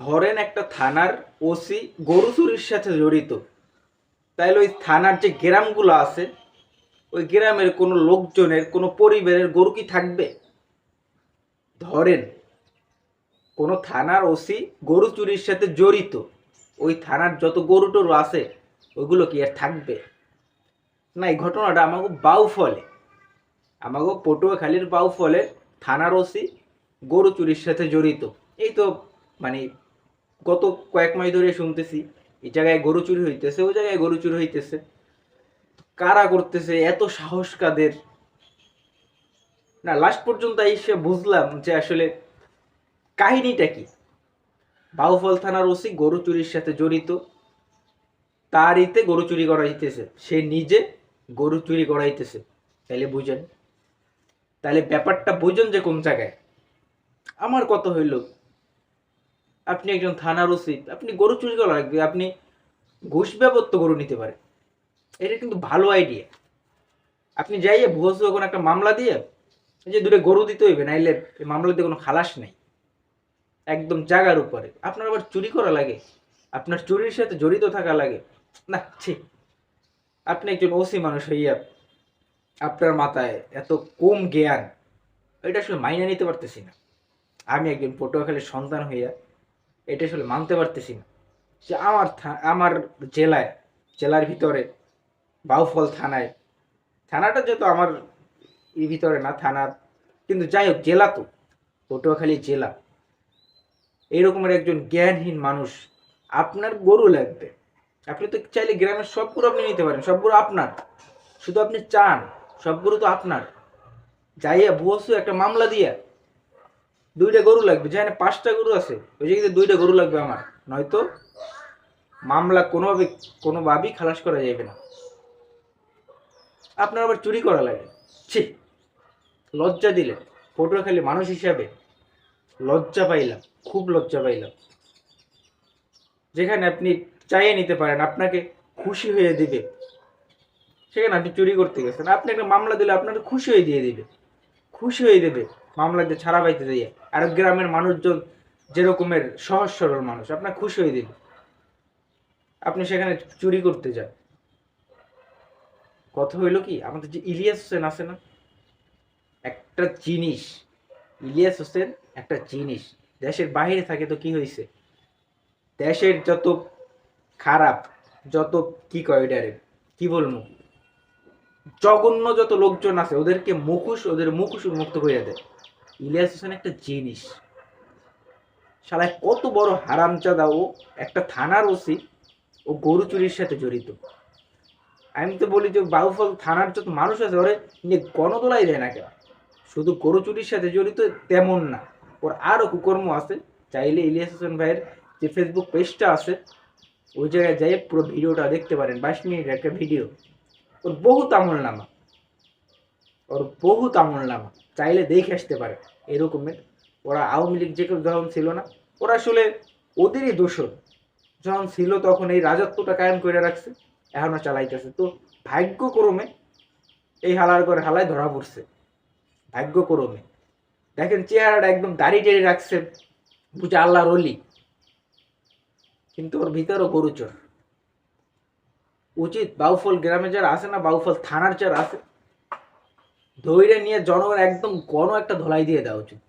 ধরেন একটা থানার ওসি গরু চুরির সাথে জড়িত। তাইলে ওই থানার যে গ্রামগুলো আছে, ওই গ্রামের কোনো লোকজনের, কোনো পরিবারের গরু কি থাকবে? ধরেন, কোনো থানার ওসি গরু চুরির সাথে জড়িত, ওই থানার যত গরু টরু আছে, ওইগুলো কি আর থাকবে? না, এই ঘটনাটা আমাকে বাউ ফলে। আমাকে পটুয়াখালীর বাউ ফলে থানার ওসি গরু চুরির সাথে জড়িত। এই তো মানে গত কয়েক মাস ধরে শুনতেছি, এই জায়গায় গরু চুরি হইতেছে, ওই জায়গায় গরু চুরি হইতেছে। কারা করতেছে? এত সাহস কাদের? না লাস্ট পর্যন্ত এসে বুঝলাম যে আসলে কাহিনীটা কি। বাউফল থানার ওসি গরু চুরির সাথে জড়িত। তার ইতে গরু চুরি করা করাইতেছে। সে নিজে গরু চুরি করাইতেছে। তাইলে বুঝেন। তাহলে ব্যাপারটা বুঝেন যে কোন জায়গায়। আমার কত হইল আপনি একজন থানার ওসি, আপনি গরু চুরি করা লাগবে, আপনি ঘুষ ব্যাপত্য গরু নিতে পারেন। এটা কিন্তু ভালো আইডিয়া আপনি যাইয়ে ভুয়ো সুয়ো কোনো একটা মামলা দিয়ে যে দূরে গরু দিতে হইবে, নাইলে মামলাতে কোনো খালাস নেই। একদম জাগার উপরে। আপনার আবার চুরি করা লাগে। আপনার চুরির সাথে জড়িত থাকা লাগে। না ঠিক আপনি একজন ওসি মানুষ হইয়া আপনার মাথায় এত কম জ্ঞান, এটা আসলে মাইনে নিতে পারতেছি না। আমি একজন পটুয়াখালীর সন্তান হইয়া এটা আসলে মানতে পারতেছি না। যে আমার আমার জেলায়, জেলার ভিতরে বাউফল থানায়, থানাটা যেহেতু আমার ই ভিতরে না থানা, কিন্তু যাই হোক, জেলা তো, পটুয়াখালী জেলা। এইরকমের একজন জ্ঞানহীন মানুষ, আপনার গরু লাগবে। আপনি তো চাইলে গ্রামের সব আপনি নিতে পারেন, সব আপনার। শুধু আপনি চান, সব তো আপনার। যাইয়া বসু একটা মামলা দিয়া দুইটা গরু লাগবে, যেখানে পাঁচটা গরু আছে, ওই জায়গাতে দুইটা গরু লাগবে আমার। নয়তো মামলা কোনোভাবে, কোনোভাবেই খালাস করা যাবে না। আপনার আবার চুরি করা লাগে। ছি, লজ্জা দিলে দিলেন পটুয়াখালী মানুষ হিসাবে লজ্জা পাইলাম, খুব লজ্জা পাইলাম। যেখানে আপনি চাইয়ে নিতে পারেন, আপনাকে খুশি হয়ে দিবে। সেখানে আপনি চুরি করতে গেছেন। আপনি একটা মামলা দিলে আপনাকে খুশি হয়ে দিয়ে দিবে। খুশি হয়ে দেবে। মামলা দিয়ে ছাড়া পাইতে দিয়ে আর গ্রামের মানুষজন যেরকমের সহজ সরল মানুষ, আপনার খুশি হয়ে দেবে আপনি সেখানে চুরি করতে যান। কথা হইল কি, আমাদের যে ইলিয়াস হোসেন আছে না, একটা জিনিস, ইলিয়াস হোসেন একটা জিনিস, দেশের বাইরে থাকে তো কি হয়েছে দেশের যত খারাপ, যত কি কয় ওইটারে, কি বলব? জঘন্য যত লোকজন আছে, ওদেরকে মুখোশ, ওদের মুখোশ উন্মুক্ত করে দেয়। ইলিয়াস হোসেন একটা জিনিস। শালায় কত বড় হারামজাদা ও একটা থানার ওসি ও গরু চুরির সাথে জড়িত। আমি তো বলি যে বাউফল থানার যত মানুষ আছে, ওরে নিয়ে গণতোলাই দেয় না কেন শুধু গরু চুরির সাথে জড়িত তেমন না। ওর আরও কুকর্ম আছে। চাইলে ইলিয়াস হোসেন ভাইয়ের যে ফেসবুক পেজটা আছে, ওই জায়গায় যাই পুরো ভিডিওটা দেখতে পারেন। বাইশ মিনিটের একটা ভিডিও। ওর বহুত আমল নামা ওর বহুত আমল নামা চাইলে দেখে আসতে পারে। এরকমের ওরা আওয়ামী লীগ যে যখন ছিল না, ওরা আসলে ওদেরই দোষর। যখন ছিল তখন এই রাজত্বটা কায়েম করে রাখছে, এখনও চালাইতেছে। তো ভাগ্যক্রমে এই হালার করে হালায় ধরা পড়ছে। ভাগ্যক্রমে। দেখেন চেহারাটা একদম দাড়ি টেড়ি রাখছে বুঝে আল্লাহর অলি কিন্তু ওর ভিতরও গরুচর উচিত বাউফল গ্রামে যারা আছে না, বাউফল থানার যারা আছে ধৈর্য নিয়ে জনগণ একদম গণ একটা ধলাই দিয়ে দেওয়া উচিত।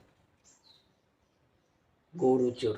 গরুচর